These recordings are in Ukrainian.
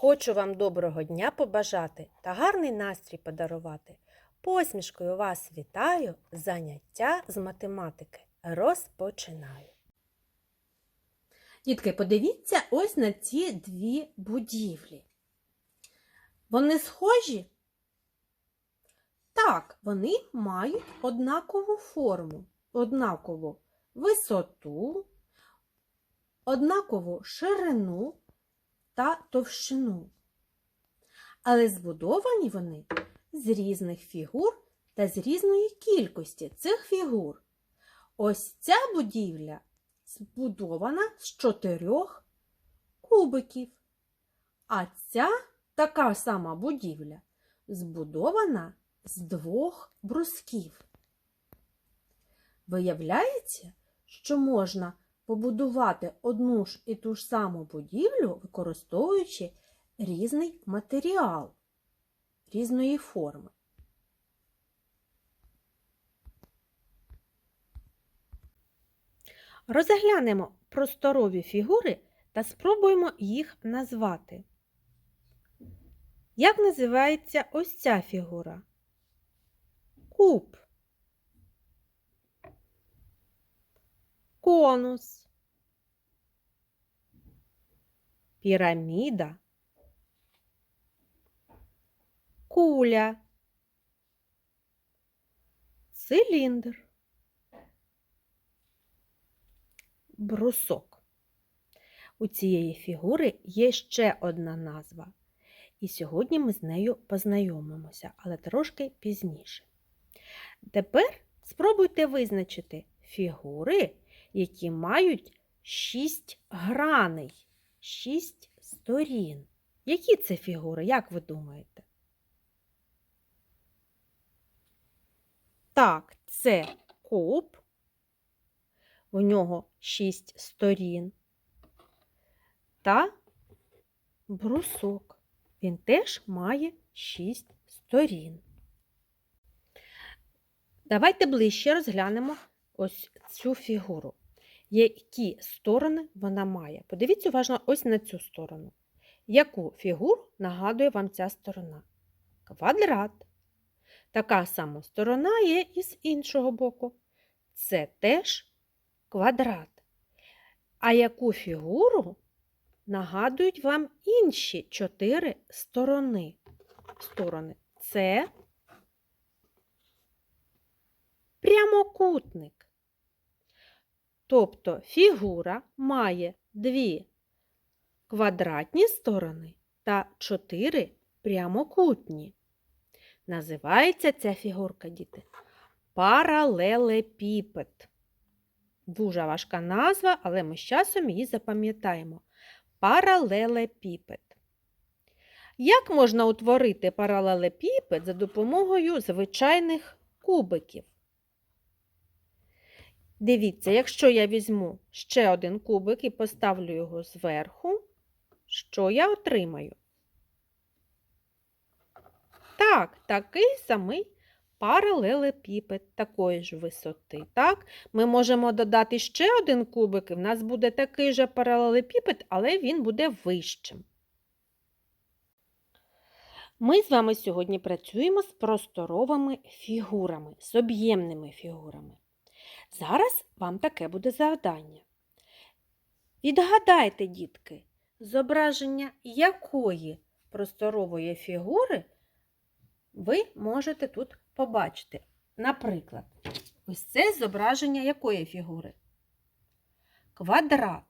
Хочу вам доброго дня побажати та гарний настрій подарувати. Посмішкою вас вітаю, заняття з математики розпочинаю. Дітки, подивіться ось на ці дві будівлі. Вони схожі? Так, вони мають однакову форму, однакову висоту, однакову ширину та товщину. Але збудовані вони з різних фігур та з різної кількості цих фігур. Ось ця будівля збудована з чотирьох кубиків, а ця така сама будівля збудована з двох брусків. Виявляється, що можна побудувати одну ж і ту ж саму будівлю, використовуючи різний матеріал різної форми. Розглянемо просторові фігури та спробуємо їх назвати. Як називається ось ця фігура? Куб. Конус. Піраміда. Куля. Циліндр. Брусок. У цієї фігури є ще одна назва. І сьогодні ми з нею познайомимося, але трошки пізніше. Тепер спробуйте визначити фігури, які мають шість граней, шість сторін. Які це фігури, як ви думаєте? Так, це куб, у нього шість сторін та брусок. Він теж має шість сторін. Давайте ближче розглянемо ось цю фігуру. Які сторони вона має? Подивіться уважно ось на цю сторону. Яку фігуру нагадує вам ця сторона? Квадрат. Така сама сторона є і з іншого боку. Це теж квадрат. А яку фігуру нагадують вам інші чотири сторони? сторони? Це прямокутник. Тобто фігура має дві квадратні сторони та чотири прямокутні. Називається ця фігурка, діти, паралелепіпед. Дуже важка назва, але ми з часом її запам'ятаємо. Паралелепіпед. Як можна утворити паралелепіпед за допомогою звичайних кубиків? Дивіться, якщо я візьму ще один кубик і поставлю його зверху, що я отримаю? Так, такий самий паралелепіпед такої ж висоти. Так? Ми можемо додати ще один кубик, і в нас буде такий же паралелепіпед, але він буде вищим. Ми з вами сьогодні працюємо з просторовими фігурами, з об'ємними фігурами. Зараз вам таке буде завдання. Відгадайте, дітки, зображення якої просторової фігури ви можете тут побачити. Наприклад, ось це зображення якої фігури? Квадрат.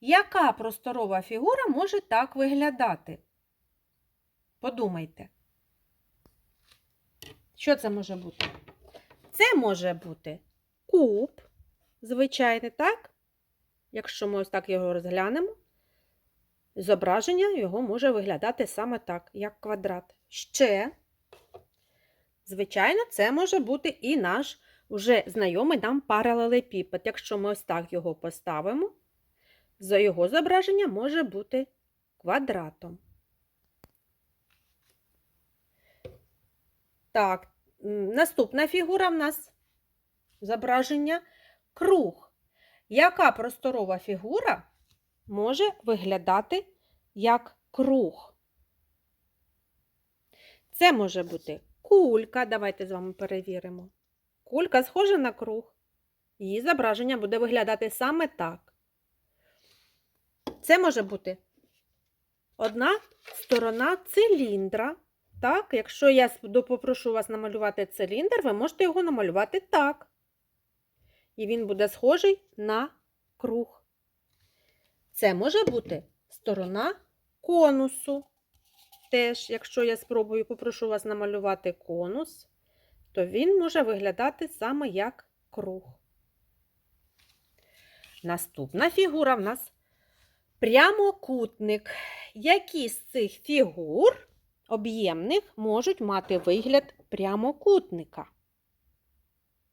Яка просторова фігура може так виглядати? Подумайте. Що це може бути? Це може бути куб, звичайний, так? Якщо ми ось так його розглянемо, зображення його може виглядати саме так, як квадрат. Ще, звичайно, це може бути і наш уже знайомий нам паралелепіпед. Якщо ми ось так його поставимо, за його зображення може бути квадратом. Так, наступна фігура в нас зображення круг. Яка просторова фігура може виглядати як круг. Це може бути кулька. Давайте з вами перевіримо. Кулька схожа на круг. Її зображення буде виглядати саме так. Це може бути одна сторона циліндра. Так, якщо я попрошу вас намалювати циліндр, ви можете його намалювати так. І він буде схожий на круг. Це може бути сторона конусу. Теж, якщо я спробую попрошу вас намалювати конус, то він може виглядати саме як круг. Наступна фігура в нас прямокутник. Які з цих фігур об'ємних можуть мати вигляд прямокутника?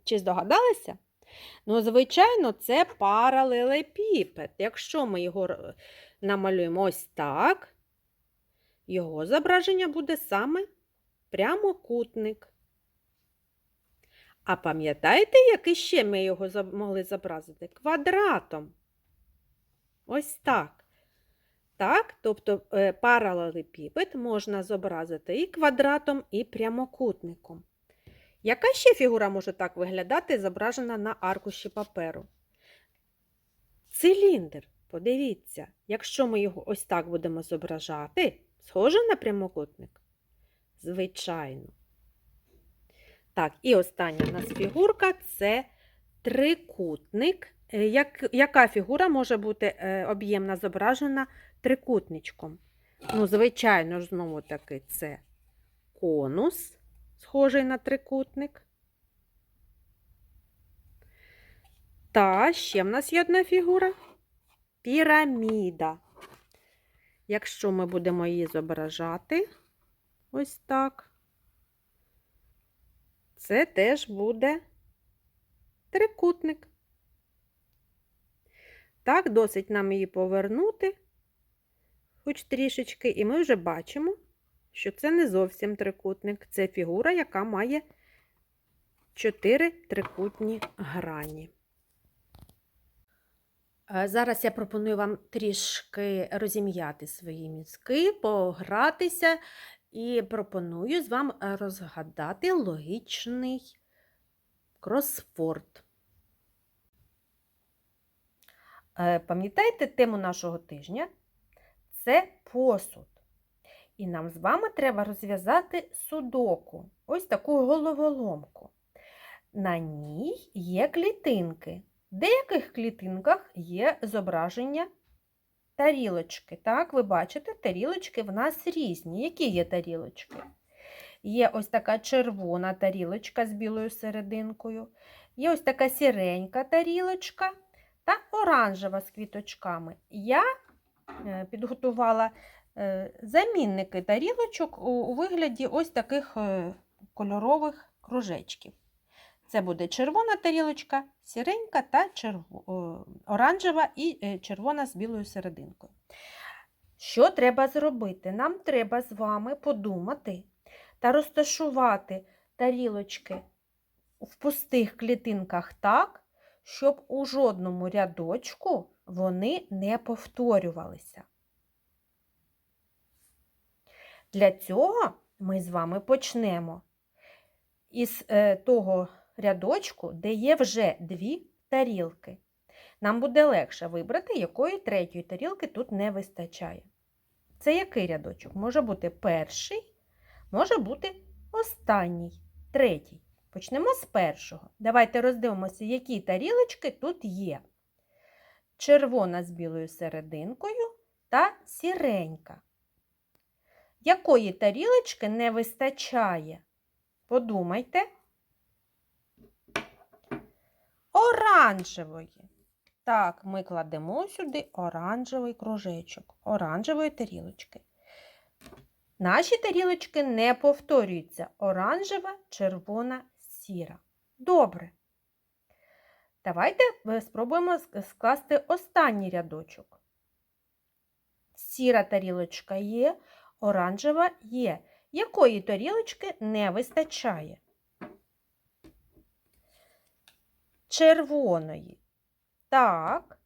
Чи здогадалися? Ну, звичайно, це паралелепіпед. Якщо ми його намалюємо ось так, його зображення буде саме прямокутник. А пам'ятаєте, як іще ми його могли зобразити? Квадратом. Ось так. Так, тобто е, паралелепіпед можна зобразити і квадратом, і прямокутником. Яка ще фігура може так виглядати, зображена на аркуші паперу? Циліндр. Подивіться, якщо ми його ось так будемо зображати, схоже на прямокутник? Звичайно. Так, і остання у нас фігурка це трикутник. Е, Як, яка фігура може бути е, об'ємна зображена трикутничком? Ну, звичайно ж, знову таки, це конус, схожий на трикутник. Та ще в нас є одна фігура піраміда. Якщо ми будемо її зображати ось так, це теж буде трикутник. Так, досить нам її повернути, хоч трішечки, і ми вже бачимо, що це не зовсім трикутник. Це фігура, яка має чотири трикутні грані. Е, Зараз я пропоную вам трішки розім'яти свої мізки, погратися і пропоную з вами розгадати логічний кросворд. Е, Пам'ятаєте тему нашого тижня? Це посуд. І нам з вами треба розв'язати судоку, ось таку головоломку. На ній є клітинки. В деяких клітинках є зображення тарілочки. Так, ви бачите, тарілочки в нас різні. Які є тарілочки? Є ось така червона тарілочка з білою серединкою, є ось така сіренька тарілочка та оранжева з квіточками. Я е, підготувала замінники тарілочок у вигляді ось таких е, кольорових кружечків. Це буде червона тарілочка, сіренька та черво... оранжева і е, червона з білою серединкою. Що треба зробити? Нам треба з вами подумати та розташувати тарілочки в пустих клітинках так, щоб у жодному рядочку вони не повторювалися. Для цього ми з вами почнемо із е, того рядочку, де є вже дві тарілки. Нам буде легше вибрати, якої третьої тарілки тут не вистачає. Це який рядочок? Може бути перший, може бути останній, третій. Почнемо з першого. Давайте роздивимося, які тарілочки тут є. Червона з білою серединкою та сіренька. Якої тарілочки не вистачає? Подумайте. Оранжевої. Так, ми кладемо сюди оранжевий кружечок, оранжевої тарілочки. Наші тарілочки не повторюються. Оранжева, червона, сіра. Добре. Давайте е, спробуємо скласти останній рядочок. Сіра тарілочка є, оранжева є. Якої тарілочки не вистачає? Червоної. Так.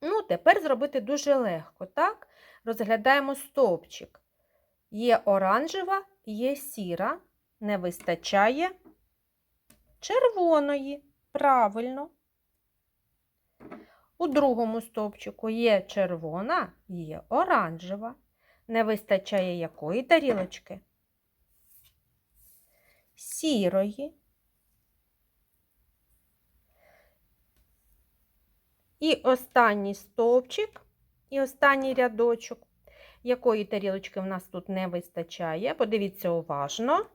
Ну, тепер зробити дуже легко, так? Розглядаємо стовпчик. Є оранжева, є сіра, не вистачає червоної. Правильно. У другому стовпчику є червона, є оранжева. Не вистачає якої тарілочки? Сірої. І останній стовпчик, і останній рядочок. Якої тарілочки в нас тут не вистачає? Подивіться уважно.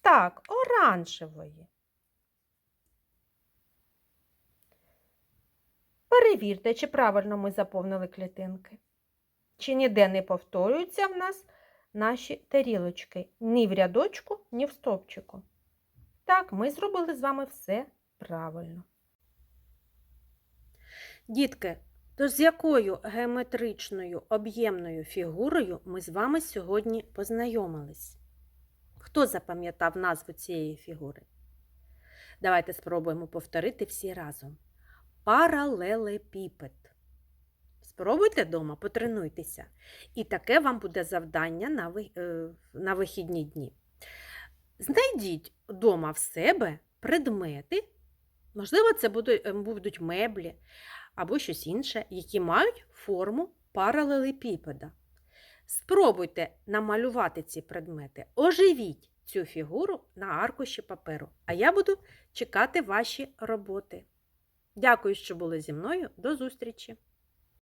Так, оранжевої. Перевірте, чи правильно ми заповнили клітинки. Чи ніде не повторюються в нас наші тарілочки ні в рядочку, ні в стовпчику. Так, ми зробили з вами все правильно. Дітки, то з якою геометричною об'ємною фігурою ми з вами сьогодні познайомились? Хто запам'ятав назву цієї фігури? Давайте спробуємо повторити всі разом. Паралелепіпед. Спробуйте вдома, потренуйтеся. І таке вам буде завдання на, е, на вихідні дні. Знайдіть вдома в себе предмети, можливо, це е, будуть меблі або щось інше, які мають форму паралелепіпеда. Спробуйте намалювати ці предмети, оживіть цю фігуру на аркуші паперу, а я буду чекати ваші роботи. Дякую, що були зі мною. До зустрічі!